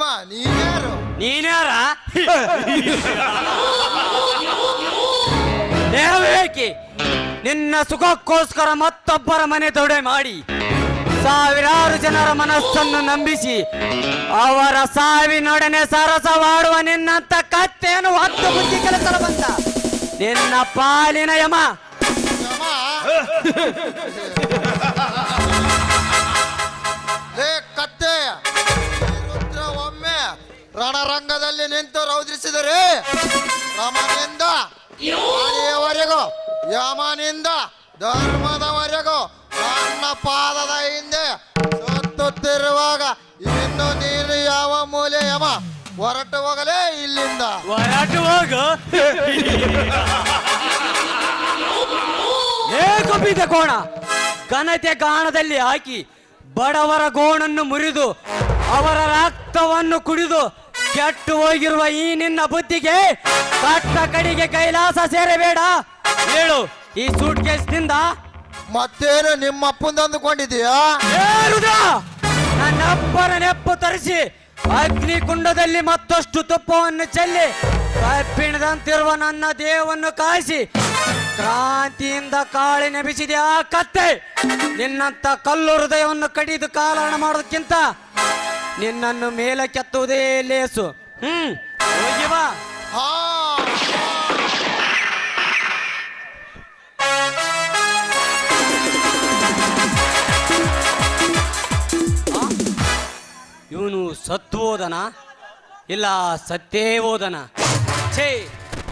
ನಿಲ್ಲಿಸಿದ ಕದಿಮ ನೀನ್ಯಾರು ನೀನ್ಯಾರ ದೇವಕಿ ನಿನ್ನ ಸುಖಕ್ಕೋಸ್ಕರ ಮತ್ತೊಬ್ಬರ ಮನೆ ತೊಡೆ ಮಾಡಿ ಸಾವಿರಾರು ಜನರ ಮನಸ್ಸನ್ನು ನಂಬಿಸಿ ಅವರ ಸಾವಿನೊಡನೆ ಸರಸವಾಡುವ ನಿನ್ನಂತ ಕತ್ತೆಯನ್ನು ಹತ್ತು ಬುದ್ಧಿ ಕೆಲಸಲು ಬಂದ. ನಿನ್ನ ಪಾಲಿನ ಯಮ. ಯಮ? ರಣರಂಗದಲ್ಲಿ ನಿಂತು ರೌದ್ರಿಸಿದರೆ ರಮನಿಂದ ಆನೆಯವರೆಗೂ ಯಮನಿಂದ ಧರ್ಮದವರೆಗೂ ನನ್ನ ಪಾದದ ಹಿಂದೆ ಸುತ್ತುತ್ತಿರುವಾಗ ಇನ್ನು ನೀನು ಯಾವ ಮೂಲೆ ಯಮ? ಹೊರಟು ಹೋಗಲೇ ಇಲ್ಲಿಂದ. ಹೊರಟು ಹೋಗ ಏಕಬಿದ ಕೋಣ ಘನತೆ ಗಾಣದಲ್ಲಿ ಹಾಕಿ ಬಡವರ ಗೋಣನ್ನು ಮುರಿದು ಅವರ ರಕ್ತವನ್ನು ಕುಡಿದು ಕೆಟ್ಟು ಹೋಗಿರುವ ಈ ನಿನ್ನ ಬುದ್ಧಿಗೆ ಕಟ್ಟ ಕಡಿಗೆ ಕೈಲಾಸ ಸೇರಬೇಡ. ಹೇಳು ಈ ಸೂಟ್ ಕೇಸ್ನಿಂದ ಮತ್ತೇನು ನಿಮ್ಮ ಅಪ್ಪಂದು ಅಂದುಕೊಂಡಿದೀಯಾ ಏರುದ ನನ್ನಪ್ಪನ ನೆಪ್ಪು ತರಿಸಿ ಅಗ್ನಿ ಕುಂಡದಲ್ಲಿ ಮತ್ತಷ್ಟು ತುಪ್ಪವನ್ನು ಚೆಲ್ಲಿ ಕಬ್ಬಿಣದಂತಿರುವ ನನ್ನ ದೇಹವನ್ನು ಕಾಯಿಸಿ ಕ್ರಾಂತಿಯಿಂದ ಕಾಳಿ ನೆಬಿಸಿದೆ ಆ ಕತ್ತೆ. ನಿನ್ನಂತ ಕಲ್ಲು ಹೃದಯವನ್ನು ಕಡಿದು ಕಾಲಹರಣ ಮಾಡೋದಕ್ಕಿಂತ ನಿನ್ನನ್ನು ಮೇಲೆ ಕೆತ್ತುವುದೇ ಲೇಸು ಹ್ಮ್ ಹೋಗಿ ಬಾ. ಹಾ. ಇವನು ಸತ್ತು ಹೋದನ? ಇಲ್ಲ ಸತ್ತೇ ಹೋದನ? ಛೇ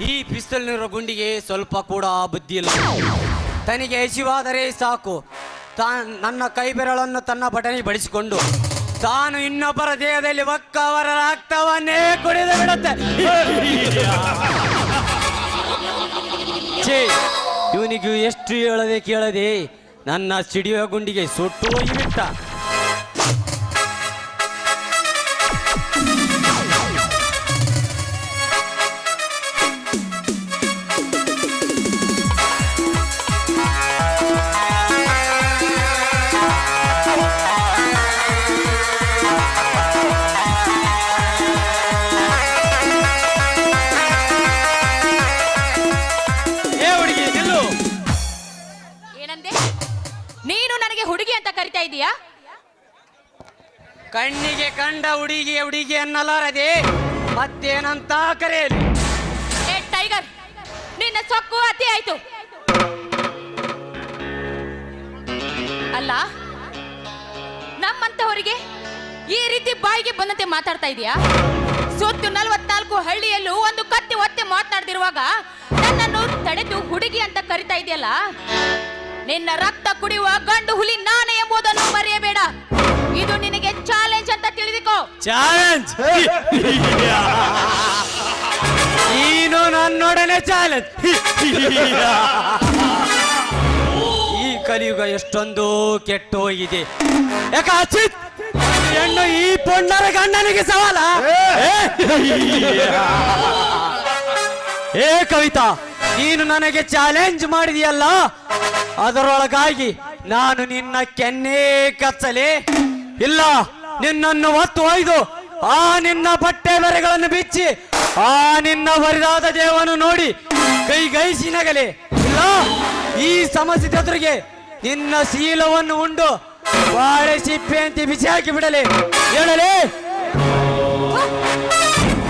ಈ ಪಿಸ್ತಲ್ನಿರೋ ಗುಂಡಿಗೆ ಸ್ವಲ್ಪ ಕೂಡ ಬುದ್ಧಿ ಇಲ್ಲ. ತನಗೆ ಹಸಿವಾದರೆ ಸಾಕು. ತಾ ನನ್ನ ಕೈ ಬೆರಳನ್ನು ತನ್ನ ಬಟನಿ ಬಡಿಸಿಕೊಂಡು. ತಾನು ಇನ್ನೊಬ್ಬರ ದೇಹದಲ್ಲಿ ಒಕ್ಕ ಅವರ ರಕ್ತವನ್ನೇ ಕುಡಿದು ಬಿಡುತ್ತೆ. ಇವನಿಗೆ ಎಷ್ಟು ಹೇಳದೆ ಕೇಳದೆ ನನ್ನ ಸಿಡಿಯುವ ಗುಂಡಿಗೆ ಸುಟ್ಟು ಹೋಗಿಬಿಟ್ಟ. ಕಣ್ಣಿಗೆ ಕಂಡ ಹುಡುಗಿ ಹುಡುಗಿ ಅನ್ನಲಾರದೆ ಮತ್ತೇನಂತ ಕರೆಯಲಿ? ಟೈಗರ್, ನಿನ್ನ ಸೊಕ್ಕು ಅತಿ ಆಯ್ತು. ಅಲ್ಲ ನಮ್ಮಂತವರಿಗೆ ಈ ರೀತಿ ಬಾಯಿಗೆ ಬಂದಂತೆ ಮಾತಾಡ್ತಾ ಇದೀಯಾ? ಸುತ್ತು ನಲವತ್ನಾಲ್ಕು ಹಳ್ಳಿಯಲ್ಲೂ ಒಂದು ಕತ್ತಿ ಒತ್ತೆ ಮಾತನಾಡ್ದಿರುವಾಗ ನನ್ನನ್ನು ತಡೆದು ಹುಡುಗಿ ಅಂತ ಕರಿತಾ ಇದೆಯಲ್ಲ? ನಿನ್ನ ರಕ್ತ ಕುಡಿಯುವ ಗಂಡು ಹುಲಿ ನಾನೇ ಎಂಬುದನ್ನು ಮರೆಯಬೇಡ ಚಾಲೆಂಜ್. ನೀನು ನನ್ನೊಡನೆ ಚಾಲೆಂಜ್. ಈ ಕಲಿಯುಗ ಎಷ್ಟೊಂದು ಕೆಟ್ಟು ಹೋಗಿದೆ ಯಾಕ ಅಚಿತ್ ಹೆಣ್ಣು ಈ ಪೊಂಡರ ಗಂಡನಿಗೆ ಸವಾಲ? ಏ ಕವಿತಾ ನೀನು ನನಗೆ ಚಾಲೆಂಜ್ ಮಾಡಿದೆಯಲ್ಲ? ಅದರೊಳಗಾಗಿ ನಾನು ನಿನ್ನ ಕೆನ್ನೆ ಕಚ್ಚಲೆ ಇಲ್ಲ. ನಿನ್ನನ್ನು ಒತ್ತು ಒಯ್ದು ಆ ನಿನ್ನ ಬಟ್ಟೆ ಬೆರೆಗಳನ್ನು ಬಿಚ್ಚಿ, ಆ ನಿನ್ನ ಬರಿದಾದ ದೇವನು ನೋಡಿ ಕೈ ಗೈಸಿ ನಗಲಿ. ಇಲ್ಲ, ಈ ಸಮಸ್ಯೆ ಎದುರಿಗೆ ನಿನ್ನ ಶೀಲವನ್ನು ಉಂಡು ಬಾಳೆ ಸಿಪ್ಪೆ ಅಂತ ಬಿಸಿ ಹಾಕಿ ಬಿಡಲಿ. ಹೇಳಲಿ.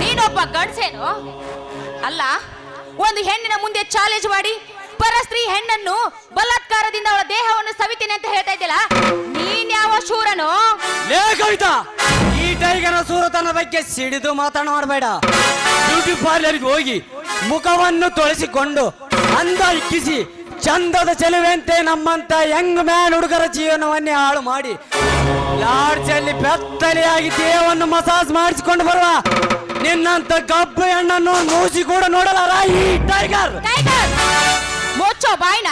ನೀನೊಬ್ಬ ಗಂಡ್ಸೇನು? ಅಲ್ಲ, ಒಂದು ಹೆಣ್ಣಿನ ಮುಂದೆ ಚಾಲೆಂಜ್ ಮಾಡಿ, ಪರಸ್ತ್ರೀ ಹೆಣ್ಣನ್ನು ಬಲಾತ್ಕಾರದಿಂದ ಅವಳ ದೇಹವನ್ನು ಸವಿತೀನಿ ಅಂತ ಹೇಳ್ತಾ ಇದ್ದಿಲ್ಲ ನೀನ್ ಕವಿತಾ ಈ ಟೈಗರ ಸೂರತನ ಬಗ್ಗೆ ಸಿಡಿದು ಮಾತನಾಡಬೇಡ. ಬ್ಯೂಟಿ ಪಾರ್ಲರ್ಗೆ ಹೋಗಿ ಮುಖವನ್ನು ತೊಳಸಿಕೊಂಡು ಅಂದ ಇಕ್ಕಿಸಿ ಚಂದದ ಚೆಲುವೆಂತೆ ನಮ್ಮಂತ ಯಂಗ್ ಮ್ಯಾನ್ ಹುಡುಗರ ಜೀವನವನ್ನೇ ಹಾಳು ಮಾಡಿ ಲಾಡ್ಜಲ್ಲಿ ಬೆತ್ತಲೆಯಾಗಿ ದೇಹವನ್ನು ಮಸಾಜ್ ಮಾಡಿಸಿಕೊಂಡು ಬರುವ ನಿನ್ನಂತ ಗಬ್ಬು ಹೆಣ್ಣನ್ನು ಮೂಸಿ ಕೂಡ ನೋಡಲಾರ ಈ ಟೈಗರ್. ಮುಚ್ಚೋ ಬಾಯ್ನ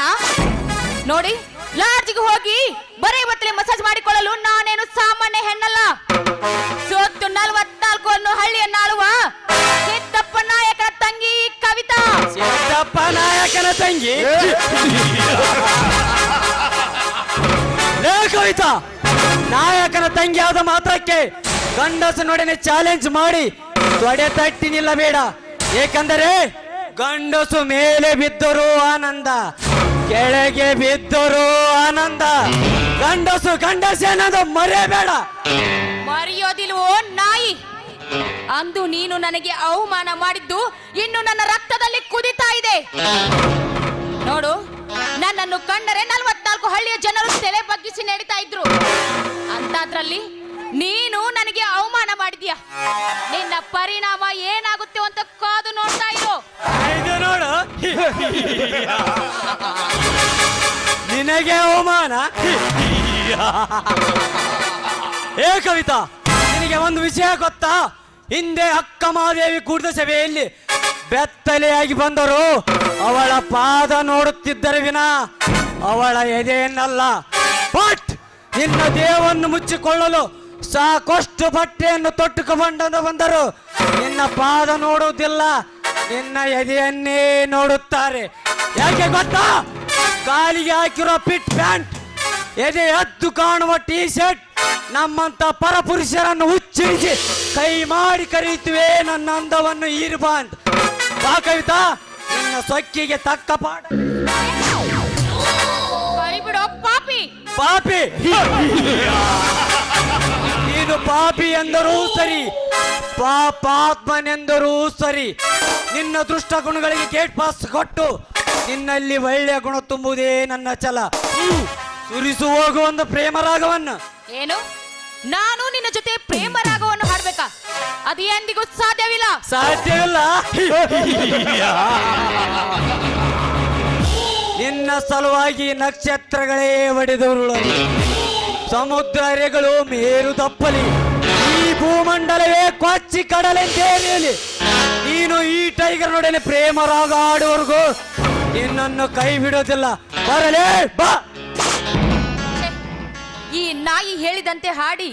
ನೋಡಿ, ಲಾಡ್ಜ್ಗೆ ಹೋಗಿ ಬರೀ ಬತ್ತಲೆ ಮಸಾಜ್ ಮಾಡಿಕೊಳ್ಳಲು ನಾನೇನು ಸಾಮಾನ್ಯ ಹೆಣ್ಣಲ್ಲ. ಸೋತು ನಲ್ವತ್ನಾಲ್ಕು ಅನ್ನು ಹಳ್ಳಿಯನ್ನಾಳುವ ಸಿದ್ದಪ್ಪ ನಾಯಕನ ತಂಗಿ ಕವಿತಾ. ಸಿದ್ದಪ್ಪ ನಾಯಕನ ತಂಗಿ. ಕವಿತಾ ನಾಯಕನ ತಂಗಿ ಆದ ಮಾತ್ರಕ್ಕೆ ಗಂಡಸನೊಡನೆ ಚಾಲೆಂಜ್ ಮಾಡಿ ತೊಡೆ ತಟ್ಟಿ ಬೇಡ ಏಕೆಂದರೆ ಗಂಡಸು ಮೇಲೆ ಬಿದ್ದರೂ ಆನಂದ. ಕೆಳಗೆ ಬಿದ್ದರು ಆನಂದ. ಗಂಡಸು ಗಂಡಸೇನದು ಮರೆಯಬೇಡ. ಮರೆಯೋದಿಲ್ವೋ ನಾಯಿ? ಅಂದು ನೀನು ನನಗೆ ಅವಮಾನ ಮಾಡಿದ್ದು, ಇನ್ನು ನನ್ನ ರಕ್ತದಲ್ಲಿ ಕುದಿತಾ ಇದೆ. ನೋಡು, ನನ್ನನ್ನು ಕಂಡರೆ ನಲವತ್ನಾಲ್ಕು ಹಳ್ಳಿಯ ಜನರು ತಲೆ ಬಗ್ಗಿಸಿ ನಡೀತಾ ಇದ್ರು. ಅಂತಾದ್ರಲ್ಲಿ ನೀನು ನನಗೆ ಅವಮಾನ ಮಾಡಿದ್ಯಾ? ನಿನ್ನ ಪರಿಣಾಮ ಏನಾಗುತ್ತೆ ಅಂತ ಕಾದು ನೋಡ್ತಾ ಇರೋ. ನಿನಗೆ ಅವಮಾನ? ಏ ಕವಿತಾ, ನಿನಗೆ ಒಂದು ವಿಷಯ ಗೊತ್ತಾ? ಹಿಂದೆ ಅಕ್ಕ ಮಹಾದೇವಿ ಕೂಡಿದ ಸಭೆಯಲ್ಲಿ ಬೆತ್ತಲೆಯಾಗಿ ಬಂದರು. ಅವಳ ಪಾದ ನೋಡುತ್ತಿದ್ದರೆ ವಿನ ಅವಳ ಎದೆಯನ್ನಲ್ಲ ಬಟ್ ನಿನ್ನ ದೇಹವನ್ನು ಮುಚ್ಚಿಕೊಳ್ಳಲು ಸಾಕಷ್ಟು ಬಟ್ಟೆಯನ್ನು ತೊಟ್ಟುಕೊಂಡು ಬಂದರು. ನಿನ್ನ ಪಾದ ನೋಡುವುದಿಲ್ಲ ನಿನ್ನ ಎದೆಯನ್ನೇ ನೋಡುತ್ತಾರೆ. ಯಾಕೆ ಗೊತ್ತಾ? ಕಾಲಿಗೆ ಹಾಕಿರೋ ಪಿಟ್ ಪ್ಯಾಂಟ್ ಎದೆ ಎದ್ದು ಕಾಣುವ ಟೀ ಶರ್ಟ್ ನಮ್ಮಂತ ಪರಪುರುಷರನ್ನು ಹುಚ್ಚಿಡಿಸಿ ಕೈ ಮಾಡಿ ಕರೆಯುತ್ತವೆ ನನ್ನ ಅಂದವನ್ನು ಈರ್ಬಾ ಅಂತ ಬಾ ಕವಿತಾ ನಿನ್ನ ಸೊಕ್ಕಿಗೆ ತಕ್ಕ ಪಾಠ. ಪಾಪಿ. ಪಾಪಿ. ನೀನು ಪಾಪಿ ಎಂದರೂ ಸರಿ ಪಾಪಾತ್ಮನೆಂದರೂ ಸರಿ ನಿನ್ನ ದುಷ್ಟ ಗುಣಗಳಿಗೆ ಗೇಟ್ ಪಾಸ್ ಕೊಟ್ಟು ನಿನ್ನಲ್ಲಿ ಒಳ್ಳೆಯ ಗುಣ ತುಂಬುವುದೇ ನನ್ನ ಛಲ. ಸುರಿಸು ಹೋಗು ಒಂದು ಪ್ರೇಮ ರಾಗವನ್ನ. ಏನು? ನಾನು ನಿನ್ನ ಜೊತೆ ಪ್ರೇಮ ರಾಗವನ್ನು ಹಾಡ್ಬೇಕಾ? ಅದು ಎಂದಿಗೂ ಸಾಧ್ಯವಿಲ್ಲ. ಸಾಧ್ಯವಿಲ್ಲ. ನಿನ್ನ ಸಲುವಾಗಿ ನಕ್ಷತ್ರಗಳೇ ಒಡೆದವರು ಸಮುದ್ರ ಅರೆಗಳು ಮೇರು ತಪ್ಪಲಿ. ಈ ಭೂಮಂಡಲವೇ ಕೊಚ್ಚಿ ಕಡಲೆಂತೇರಿಯಲಿ ನೀನು ಈ ಟೈಗರ್ನೊಡನೆ ಪ್ರೇಮ ರಾಗ ಆಡುವವರೆಗೂ ನಿನ್ನನ್ನು ಕೈ ಬಿಡೋದಿಲ್ಲ ಬರಲೇ, ಬಾ. ಈ ನಾಯಿ ಹೇಳಿದಂತೆ ಹಾಡಿ.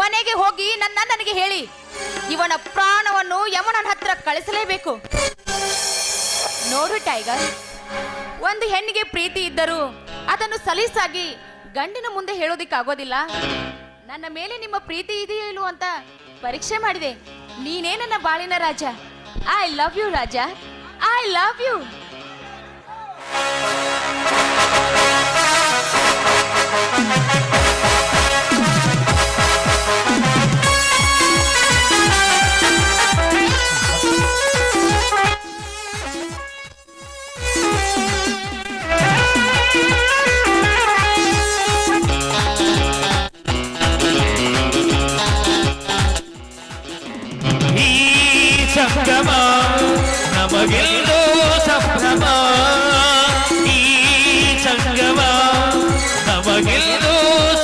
ಮನೆಗೆ ಹೋಗಿ ನನ್ನ ನನಗೆ ಹೇಳಿ. ಇವನ ಪ್ರಾಣವನ್ನು ಯಮನನ ಹತ್ರ ಕಳಿಸಲೇಬೇಕು. ನೋಡು ಟೈಗರ್, ಒಂದು ಹೆಣ್ಣಿಗೆ ಪ್ರೀತಿ ಇದ್ದರೂ ಅದನ್ನು ಸಲೀಸಾಗಿ ಗಂಡಿನ ಮುಂದೆ ಹೇಳೋದಿಕ್ಕಾಗೋದಿಲ್ಲ. ನನ್ನ ಮೇಲೆ ನಿಮ್ಮ ಪ್ರೀತಿ ಇದೆಯೋ ಇಲ್ವೋ ಅಂತ ಪರೀಕ್ಷೆ ಮಾಡಿದೆ. ನೀನೇ ನನ್ನ ಬಾಳಿನ ರಾಜ. ಐ ಲವ್ ಯು ರಾಜ. ಐ ಲವ್ ಯು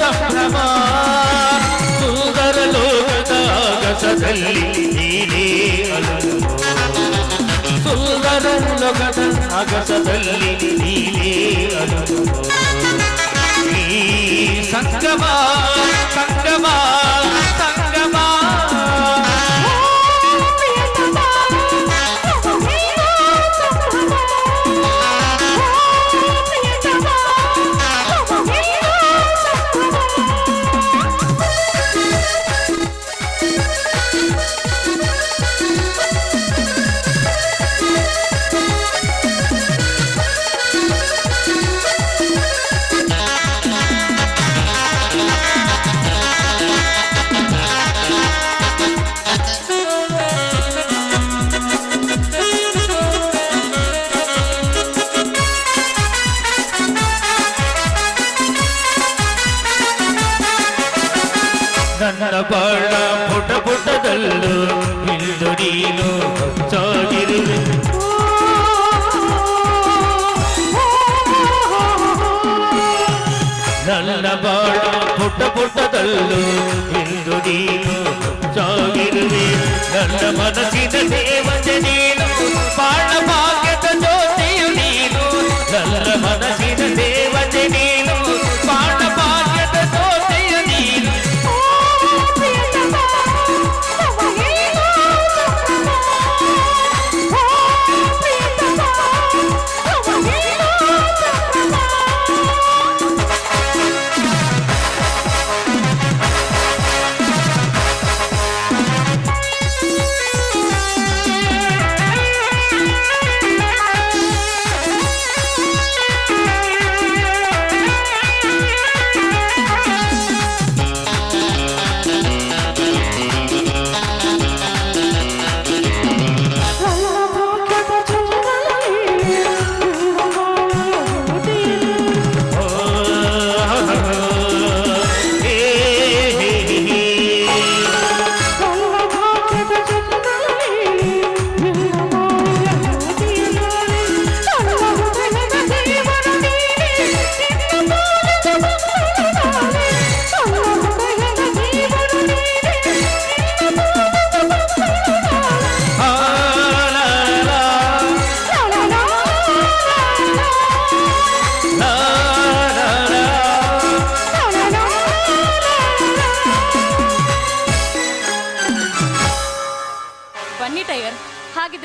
ಸಂಭ್ರಮ ಸುಂದರ ಲೋಕದ ಅಗಸದಲ್ಲಿ ನೀನೇ ಅಲರು ಸುಂದರ ಲೋಕದ ಅಗಸದಲ್ಲಿ ನೀನೇ ಅಲರು ಈ ಸಂಗಮ ಸಂಗಮ ಸಂಗಮ ನನ್ನ ಬಾಳ ಪುಟ ಪುಟದಲ್ಲೂ ಇಂದು ನೀನು ಸಾಗಿರುವೆ. ನನ್ನ ಬಾಳ ಪುಟ ಪುಟದಲ್ಲೂ ಇಂದು ನೀನು ಸಾಗಿರುವೆ. ನನ್ನ ಮನಸ್ಸಿನ ದೇವತೆ ನೀನು ಬಾಳ ಭಾಗ್ಯದ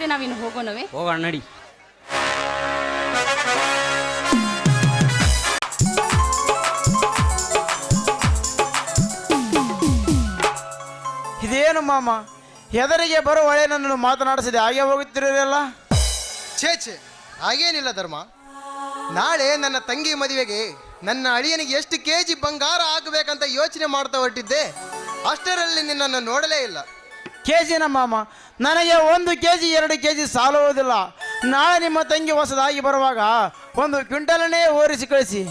ಹಾಗಿದ್ರೆ ನಾವಿನ್ನು ಹೋಗೋಣವೇ. ಹೋಗೋಣ ನಡಿ. ಇದೇನು ಮಾಮ? ಹೆದರಿಗೆ ಬರೋ ಒಳೆ ನನ್ನನ್ನು ಮಾತನಾಡಿಸಿದೆ ಹಾಗೆ ಹೋಗುತ್ತಿರಲಿಲ್ಲ ಛೇ ಛೇ ಹಾಗೇನಿಲ್ಲ ಧರ್ಮ. ನಾಳೆ ನನ್ನ ತಂಗಿ ಮದುವೆಗೆ ನನ್ನ ಅಳಿಯನಿಗೆ ಎಷ್ಟು ಕೆ ಜಿ ಬಂಗಾರ ಹಾಕಬೇಕಂತ ಯೋಚನೆ ಮಾಡ್ತಾ ಹೊರಟಿದ್ದೆ. ಅಷ್ಟರಲ್ಲಿ ನಿನ್ನನ್ನು ನೋಡಲೇ ಇಲ್ಲ. ಕೆ ಜಿನ ಮಾಮ ನನಗೆ ಒಂದು ಕೆ ಜಿ ಎರಡು ಕೆ ಜಿ ಸಾಲುವುದಿಲ್ಲ. ನಾಳೆ ನಿಮ್ಮ ತಂಗಿ ಹೊಸದಾಗಿ ಬರುವಾಗ ಒಂದು ಕ್ವಿಂಟಲನ್ನೇ ಓರಿಸಿ ಕಳಿಸಿ.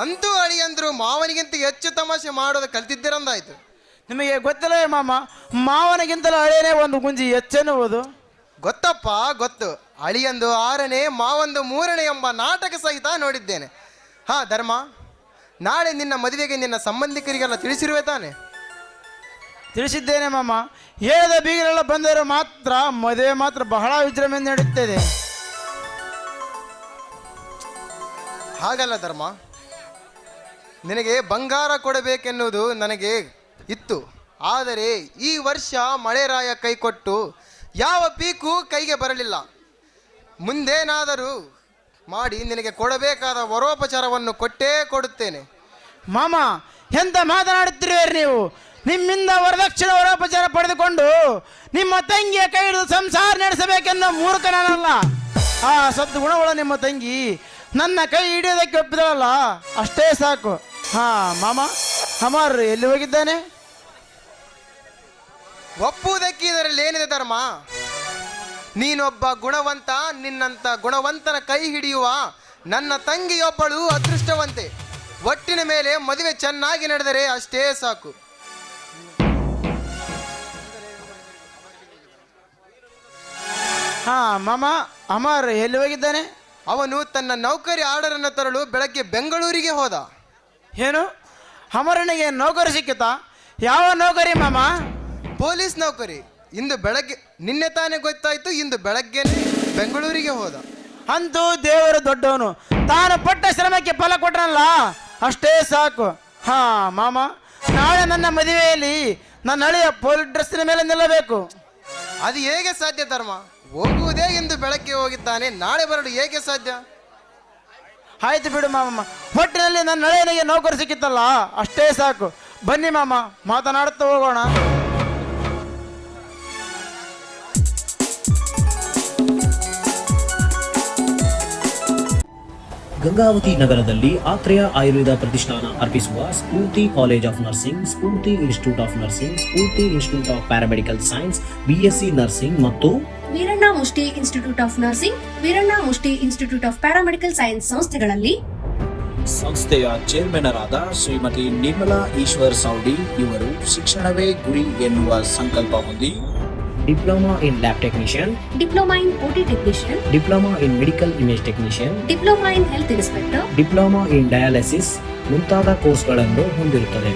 ಅಂತೂ ಅಳಿಯಂದ್ರು ಮಾವನಿಗಿಂತ ಹೆಚ್ಚು ತಮಾಷೆ ಮಾಡೋದು ಕಲ್ತಿದ್ದೀರಂದಾಯ್ತು. ನಿಮಗೆ ಗೊತ್ತಿಲ್ಲ ಮಾಮ ಮಾವನಿಗಿಂತಲೂ ಅಳಿಯನೇ ಒಂದು ಗುಂಜಿ ಹೆಚ್ಚೆನ್ನುವುದು ಗೊತ್ತಪ್ಪ ಗೊತ್ತು. ಅಳಿಯಂದು ಆರನೇ ಮಾವಂದು ಮೂರನೇ ಎಂಬ ನಾಟಕ ಸಹಿತ ನೋಡಿದ್ದೇನೆ. ಹಾ ಧರ್ಮ ನಾಳೆ ನಿನ್ನ ಮದುವೆಗೆ ನಿನ್ನ ಸಂಬಂಧಿಕರಿಗೆಲ್ಲ ತಿಳಿಸಿರುವೆ ತಾನೆ. ತಿಳಿಸಿದ್ದೇನೆ ಮಾಮ. ಹೇಳಿದ ಬೀಗರೆಲ್ಲ ಬಂದರೆ ಮಾತ್ರ ಮದುವೆ ಮಾತ್ರ ಬಹಳ ವಿಜೃಂಭಣೆ ನಡೆಯುತ್ತದೆ. ಹಾಗಲ್ಲ ಧರ್ಮ. ನಿನಗೆ ಬಂಗಾರ ಕೊಡಬೇಕೆನ್ನುವುದು ನನಗೆ ಇತ್ತು. ಆದರೆ ಈ ವರ್ಷ ಮಳೆರಾಯ ಕೈ ಕೊಟ್ಟು ಯಾವ ಪೀಕು ಕೈಗೆ ಬರಲಿಲ್ಲ. ಮುಂದೇನಾದರೂ ಮಾಡಿ ನಿನಗೆ ಕೊಡಬೇಕಾದ ವರೋಪಚಾರವನ್ನು ಕೊಟ್ಟೇ ಕೊಡುತ್ತೇನೆ. ಮಾಮ ಎಂತ ಮಾತನಾಡುತ್ತಿರುವ ನೀವು? ನಿಮ್ಮಿಂದ ವರದಕ್ಷಿಣೆ ವರೋಪಚಾರ ಪಡೆದುಕೊಂಡು ನಿಮ್ಮ ತಂಗಿಯ ಕೈ ಹಿಡಿದು ಸಂಸಾರ ನಡೆಸಬೇಕೆನ್ನೋ ಮೂರ್ಖ ನಾನಲ್ಲ. ಆ ಸತ್ತು ಗುಣಗಳ ನಿಮ್ಮ ತಂಗಿ ನನ್ನ ಕೈ ಹಿಡಿಯೋದಕ್ಕೆ ಒಪ್ಪಿದಳಲ್ಲ, ಅಷ್ಟೇ ಸಾಕು. ಹಾ, ಮಾಮ ಹಮಾರ್ ಎಲ್ಲಿ ಹೋಗಿದ್ದಾನೆ? ಒಪ್ಪುವುದಕ್ಕೆ ಇದರಲ್ಲಿ ಏನಿದೆ ಧರ್ಮ? ನೀನೊಬ್ಬ ಗುಣವಂತ, ನಿನ್ನಂತ ಗುಣವಂತನ ಕೈ ಹಿಡಿಯುವ ನನ್ನ ತಂಗಿಯೊಬ್ಬಳು ಅದೃಷ್ಟವಂತೆ. ಒಟ್ಟಿನ ಮೇಲೆ ಮದುವೆ ಚೆನ್ನಾಗಿ ನಡೆದರೆ ಅಷ್ಟೇ ಸಾಕು. ಹಾ ಮಾಮ ಅಮರ್ ಎಲ್ಲಿ ಹೋಗಿದ್ದಾನೆ? ಅವನು ತನ್ನ ನೌಕರಿ ಆರ್ಡರ್ ಅನ್ನು ತರಲು ಬೆಳಗ್ಗೆ ಬೆಂಗಳೂರಿಗೆ ಹೋದ. ಏನು? ಅಮರನಿಗೆ ನೌಕರಿ ಸಿಕ್ಕಿತಾ? ಯಾವ ನೌಕರಿ ಮಾಮ? ಪೊಲೀಸ್ ನೌಕರಿ. ಇಂದು ಬೆಳಗ್ಗೆ ನಿನ್ನೆ ತಾನೇ ಗೊತ್ತಾಯ್ತು ಇಂದು ಬೆಳಗ್ಗೆ ಬೆಂಗಳೂರಿಗೆ ಹೋದ. ಅಂತೂ ದೇವರು ದೊಡ್ಡವನು. ತಾನು ಪಟ್ಟ ಶ್ರಮಕ್ಕೆ ಫಲ ಕೊಟ್ಟನಲ್ಲ ಅಷ್ಟೇ ಸಾಕು. ಹಾ ಮಾಮ ನಾಳೆ ನನ್ನ ಮದುವೆಯಲ್ಲಿ ನನ್ನ ಹಳೆಯ ಪೊಲೀಸ್ ಡ್ರೆಸ್ಸಿನ ಮೇಲೆ ನಿಲ್ಲಬೇಕು. ಅದು ಹೇಗೆ ಸಾಧ್ಯ ಧರ್ಮ? ಹೋಗುವುದೇ ಎಂದು ಬೆಳಗ್ಗೆ ಹೋಗಿದ್ದಾನೆ. ನಾಳೆ ಬರಲು ಹೇಗೆ ಸಾಧ್ಯ? ಆಯ್ತು ಬಿಡು ಮಾಮಮ್ಮ. ಒಟ್ಟಿನಲ್ಲಿ ನನ್ನ ನಳೆಯನಿಗೆ ನೌಕರಿ ಸಿಕ್ಕಿತ್ತಲ್ಲ? ಅಷ್ಟೇ ಸಾಕು. ಬನ್ನಿ ಮಾಮ, ಮಾತನಾಡುತ್ತಾ ಹೋಗೋಣ. ಗಂಗಾವತಿ ನಗರದಲ್ಲಿ ಆತ್ರೇಯ ಆಯುರ್ವೇದ ಪ್ರತಿಷ್ಠಾನ ಅರ್ಪಿಸುವ Spoorthi college of nursing Spoorthi institute of nursing Spoorthi institute of paramedical science BSc nursing ಮತ್ತು ವೀರಣ್ಣ ಮುಷ್ಟಿ ಇನ್ಸ್ಟಿಟ್ಯೂಟ್ ಆಫ್ ನರ್ಸಿಂಗ್ ವೀರಣ್ಣ ಮುಷ್ಟಿ ಇನ್ಸ್ಟಿಟ್ಯೂಟ್ ಆಫ್ ಪ್ಯಾರಾಮೆಡಿಕಲ್ ಸೈನ್ಸ್ ಸಂಸ್ಥೆಗಳಲ್ಲಿ. ಸಂಸ್ಥೆಯ ಚೇರ್ಮನರಾದ ಶ್ರೀಮತಿ ನಿರ್ಮಲಾ ಈಶ್ವರ್ ಸೌಡಿ ಇವರು ಶಿಕ್ಷಣವೇ ಗುರಿ ಎನ್ನುವ ಸಂಕಲ್ಪ ಹೊಂದಿ diploma in lab technician diploma in OT technician diploma in medical image technician diploma in health inspector diploma in dialysis ಮುಂತಾದ ಕೋರ್ಸ್ಗಳನ್ನು ಹೊಂದಿರುತ್ತದೆ.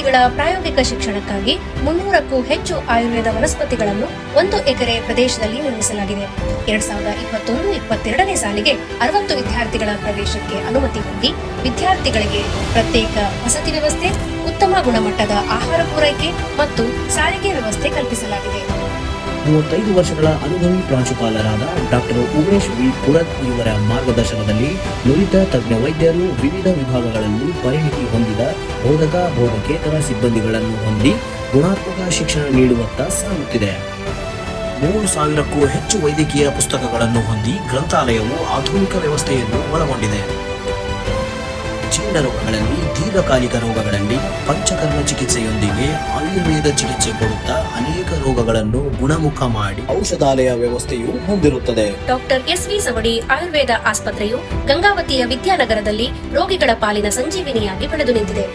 ವಿದ್ಯಾರ್ಥಿಗಳ ಪ್ರಾಯೋಗಿಕ ಶಿಕ್ಷಣಕ್ಕಾಗಿ ಮುನ್ನೂರಕ್ಕೂ ಹೆಚ್ಚು ಆಯುರ್ವೇದ ವನಸ್ಪತಿಗಳನ್ನು ಒಂದು ಎಕರೆ ಪ್ರದೇಶದಲ್ಲಿ ನಿರ್ಮಿಸಲಾಗಿದೆ. ಎರಡ್ ಸಾವಿರದ ಇಪ್ಪತ್ತೊಂದು, ಇಪ್ಪತ್ತೆರಡನೇ ಸಾಲಿಗೆ ಅರವತ್ತು ವಿದ್ಯಾರ್ಥಿಗಳ ಪ್ರವೇಶಕ್ಕೆ ಅನುಮತಿ ಹೊಂದಿ ವಿದ್ಯಾರ್ಥಿಗಳಿಗೆ ಪ್ರತ್ಯೇಕ ವಸತಿ ವ್ಯವಸ್ಥೆ, ಉತ್ತಮ ಗುಣಮಟ್ಟದ ಆಹಾರ ಪೂರೈಕೆ ಮತ್ತು ಸಾರಿಗೆ ವ್ಯವಸ್ಥೆ ಕಲ್ಪಿಸಲಾಗಿದೆ. ಮೂವತ್ತೈದು ವರ್ಷಗಳ ಅನುಭವಿ ಪ್ರಾಂಶುಪಾಲರಾದ ಡಾಕ್ಟರ್ ಉಮೇಶ್ ವಿ. ಪುರತ್ ಇವರ ಮಾರ್ಗದರ್ಶನದಲ್ಲಿ ನುರಿತ ತಜ್ಞ ವೈದ್ಯರು ವಿವಿಧ ವಿಭಾಗಗಳಲ್ಲಿ ಪರಿಣಿತಿ ಹೊಂದಿದ ಬೋಧಕ, ಬೋಧಕೇತರ ಸಿಬ್ಬಂದಿಗಳನ್ನು ಹೊಂದಿ ಗುಣಾತ್ಮಕ ಶಿಕ್ಷಣ ನೀಡುವತ್ತ ಸಾಗುತ್ತಿದೆ. ಮೂರು ಸಾವಿರಕ್ಕೂ ಹೆಚ್ಚು ವೈದ್ಯಕೀಯ ಪುಸ್ತಕಗಳನ್ನು ಹೊಂದಿ ಗ್ರಂಥಾಲಯವು ಆಧುನಿಕ ವ್ಯವಸ್ಥೆಯನ್ನು ಒಳಗೊಂಡಿದೆ. ಜೀರ್ಣ ರೋಗಗಳಲ್ಲಿ ದೀರ್ಘಕಾಲಿಕ ರೋಗಗಳಲ್ಲಿ ಪಂಚಕರ್ಮ ಚಿಕಿತ್ಸೆಯೊಂದಿಗೆ ಆಯುರ್ವೇದ ಚಿಕಿತ್ಸೆ ಕೊಡುತ್ತಾ ಅನೇಕ ರೋಗಗಳನ್ನು ಗುಣಮುಖ ಮಾಡಿ ಔಷಧಾಲಯ ವ್ಯವಸ್ಥೆಯು ಹೊಂದಿರುತ್ತದೆ doctor S V Savadi Ayurveda ಆಸ್ಪತ್ರೆಯು ಗಂಗಾವತಿಯ ವಿದ್ಯಾನಗರದಲ್ಲಿ ರೋಗಿಗಳ ಪಾಲಿನ ಸಂಜೀವಿನಿಯಾಗಿ ಬೆಳೆದು ನಿಂತಿದೆ.